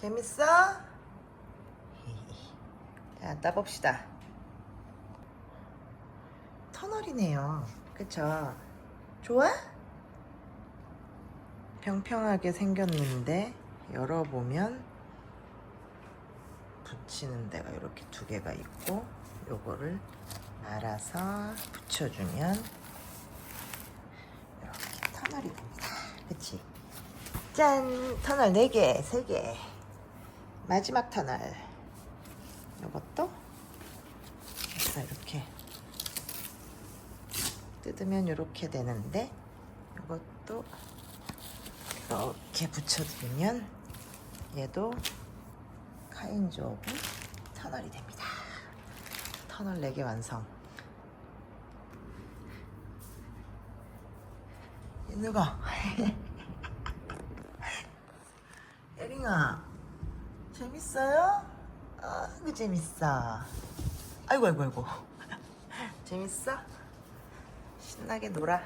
재밌어? 자, 따봅시다. 터널이네요. 그쵸? 좋아? 평평하게 생겼는데 열어보면 붙이는 데가 이렇게 두 개가 있고 요거를 말아서 붙여주면 이렇게 터널이 됩니다. 그치? 짠! 터널 4개, 3개. 마지막 터널. 그래서 이렇게 뜯으면 이렇게 되는데 이것도 이렇게 붙여주면 얘도 카인즈 오브 터널이 됩니다. 터널 4개 완성. 누가? 예링아 재밌어요? 아그 재밌어 아이고 아이고 아이고 재밌어? 신나게 놀아